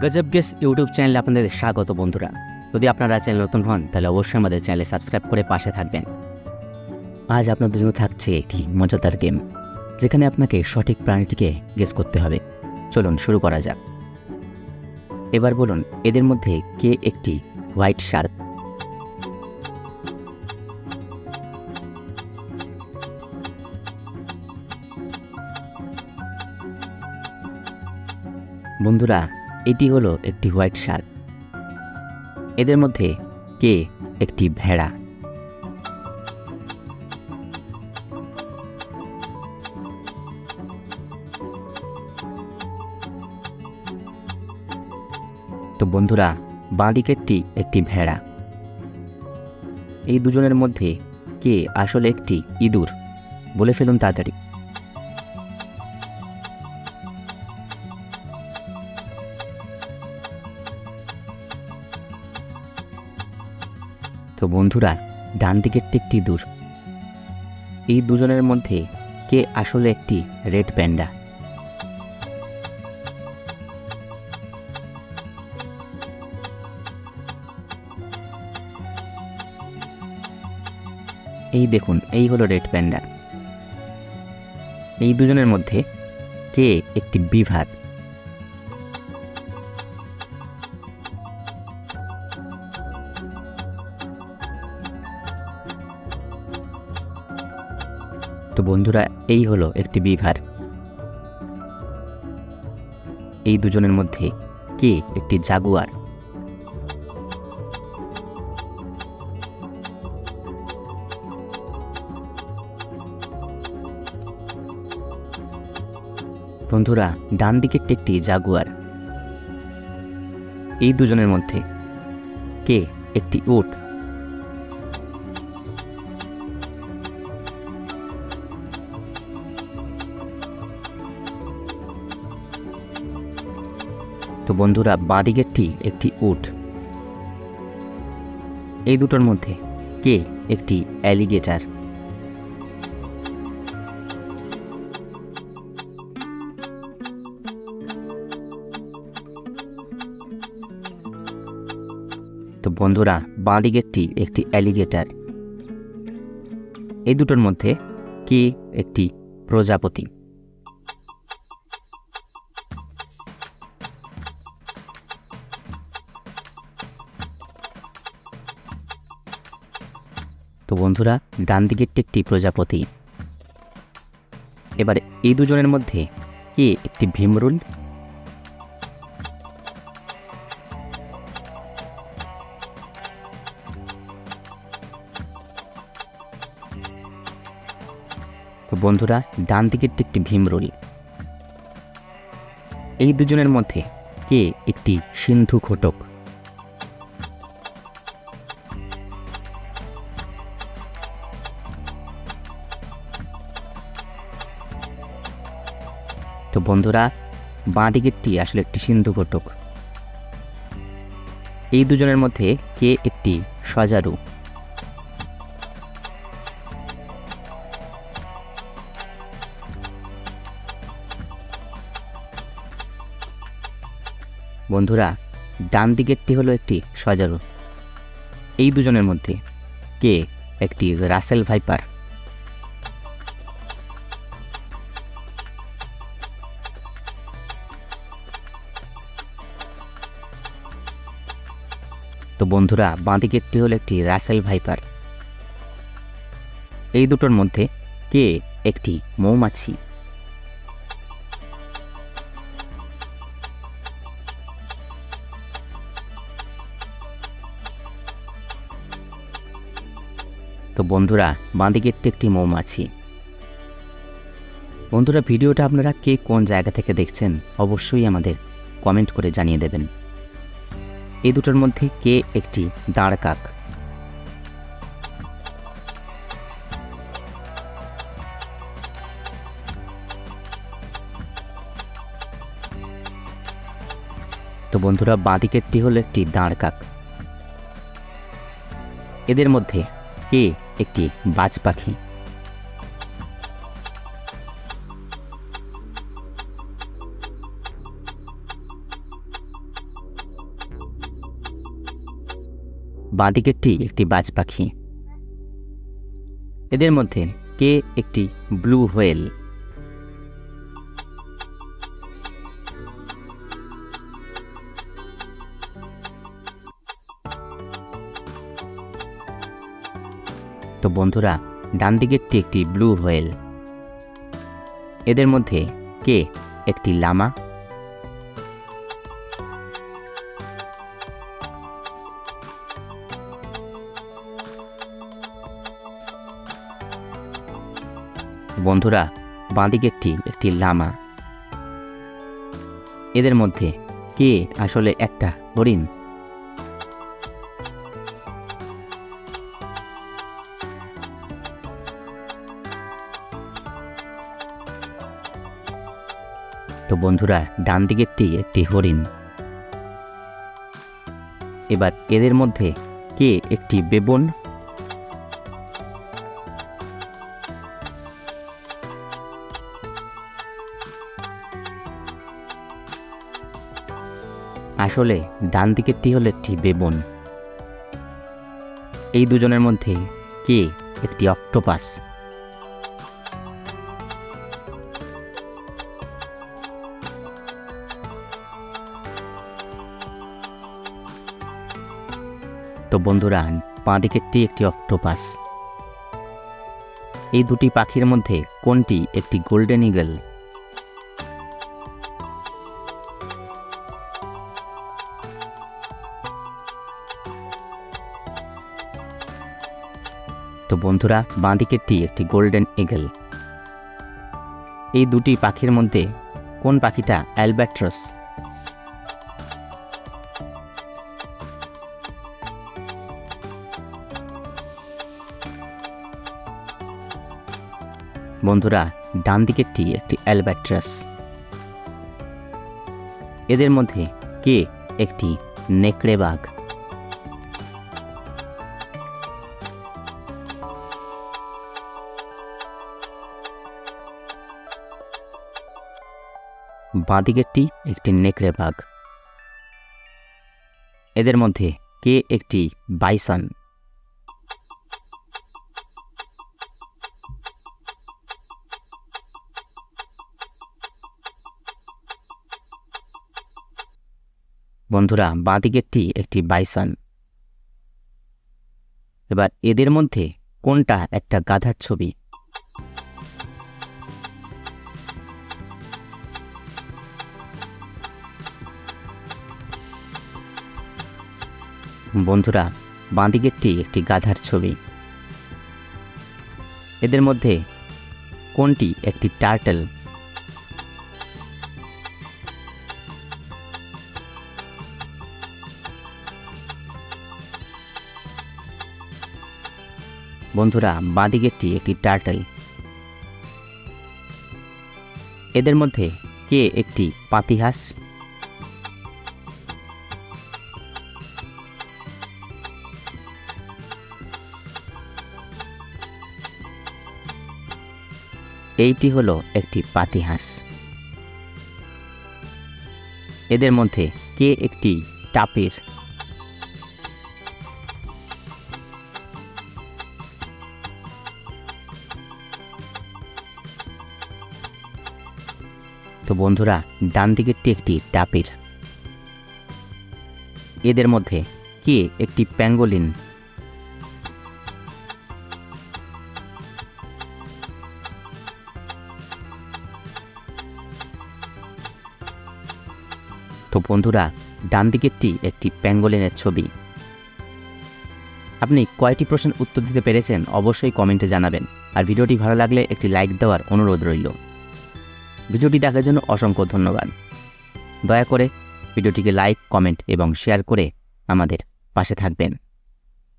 গজব guess YouTube চ্যানেলে আপনাদের স্বাগত বন্ধুরা। যদি আপনারা চ্যানেল নতুন হন, তাহলে অবশ্যই আমাদের চ্যানেলে সাবস্ক্রাইব করে পাশে থাকবেন। আজ আপনাদের জন্য থাকছে একটি মজাদার গেম, যেখানে আপনাকে সঠিক প্রাণীটিকে গেস করতে হবে। চলুন শুরু করা যাক। এবার বলুন, এদের মধ্যে কে একটি হোয়াইট শার্ক? বন্ধুরা এটি হলো একটি হোয়াইট শার্ক এদের মধ্যে কে একটি ভেড়া? তো বন্ধুরা, বাঁদিকেরটি একটি ভেড়া। এই দুজনের মধ্যে কে আসলে একটি ইঁদুর? বলে ফেলুন তাড়াতাড়ি। তো বন্ধুরা, ডান দিকেরটি একটি দূর। এই দুজনের মধ্যে কে আসলে একটি রেড প্যান্ডা? এই দেখুন, এই হলো রেড প্যান্ডা। এই দুজনের মধ্যে কে একটি বিভাগ? বন্ধুরা, এই হলো একটি বিভার। এই দুজনের মধ্যে কে একটি জাগুয়ার? বন্ধুরা, ডান দিকেরটি একটি জাগুয়ার। এই দুজনের মধ্যে কে একটি উট তো বন্ধুরা বাঁদিকেরটি একটি উট। এই দুটোর মধ্যে কে একটি অ্যালিগেটার? তো বন্ধুরা বাঁদিকেরটি একটি অ্যালিগেটার। এই দুটোর মধ্যে কে একটি প্রজাপতি? তো বন্ধুরা, ডান দিকেরটি একটি প্রজাপতি। এবার এই দুজনের মধ্যে কে একটি ভীমরুল? তো বন্ধুরা, ডান দিকেরটি একটি ভীমরুল। এই দুজনের মধ্যে কে একটি সিন্ধু ঘটক? বন্ধুরা বাঁ দিকেরটি আসলে একটি সিন্ধু ঘটক। এই দুজনের মধ্যে কে একটি সজারু? বন্ধুরা ডান দিকেরটি হলো একটি সজারু। এই দুজনের মধ্যে কে একটি রাসেল ভাইপার? তো বন্ধুরা বাঁদিকেরটি হলো একটি রাসেল ভাইপার। এই দুটোর মধ্যে কে একটি মৌমাছি? তো বন্ধুরা বাঁদিকেরটি একটি মৌমাছি। বন্ধুরা, ভিডিওটা আপনারা কে কোন জায়গা থেকে দেখছেন, অবশ্যই আমাদের কমেন্ট করে জানিয়ে দেবেন। এই দুটোর মধ্যে কে একটি দাঁড় কাক? তো বন্ধুরা, বাঁদিকেরটি হলো একটি দাঁড় কাক। এদের মধ্যে কে একটি বাজ পাখি? বাঁদিকেরটি একটি বাজ পাখি। এদের মধ্যে কে একটি ব্লু হোয়েল? তো বন্ধুরা ডান দিকেরটি একটি ব্লু হোয়েল। এদের মধ্যে কে একটি লামা? বন্ধুরা বাঁদিকেরটি একটি লামা। এদের মধ্যে কে আসলে একটা হরিণ? তো বন্ধুরা ডান দিকেরটি একটি হরিণ। এবার এদের মধ্যে কে একটি বেবন আসলে ডান দিকেরটি হলো একটি বেবন। এই দুজনের মধ্যে কে একটি অক্টোপাস? তো বন্ধুরা, বাঁ দিকেরটি একটি অক্টোপাস। এই দুটি পাখির মধ্যে কোনটি একটি গোল্ডেন ইগল? বন্ধুরা বাঁ দিকেরটি একটি গোল্ডেন ইগল এই দুটি পাখির মধ্যে কোন পাখিটা অ্যালব্যাট্রস বন্ধুরা ডান দিকেরটি একটি অ্যালব্যাট্রাস এদের মধ্যে কে একটি নেকড়ে বাঘ? বাঁদিকেরটি একটি নেকড়ে বাঘ। এদের মধ্যে কে একটি বাইসন? বন্ধুরা, বাঁদিকেরটি একটি বাইসন। এবার এদের মধ্যে কোনটা একটা গাধার ছবি? বন্ধুরা, বাঁদিকেরটি একটি গাধার ছবি। এদের মধ্যে কোনটি একটি টার্টেল? বন্ধুরা, বাঁদিকেরটি একটি টার্টেল। এদের মধ্যে কে একটি পাতিহাঁস এইটি হলো একটি পাতিহাঁস। এদের মধ্যে কে একটি টাপের? তো বন্ধুরা, ডান দিকেরটি একটি টাপির। এদের মধ্যে কে একটি প্যাঙ্গোলিন? তো বন্ধুরা ডান দিকেরটি একটি প্যাঙ্গোলিনের ছবি। আপনি কয়টি প্রশ্নের উত্তর দিতে পেরেছেন অবশ্যই কমেন্টে জানাবেন। আর ভিডিওটি ভালো লাগলে একটি লাইক দেওয়ার অনুরোধ রইল। ভিডিওটি দেখার জন্য অসংখ্য ধন্যবাদ। দয়া করে ভিডিওটিকে লাইক, কমেন্ট এবং শেয়ার করে আমাদের পাশে থাকবেন।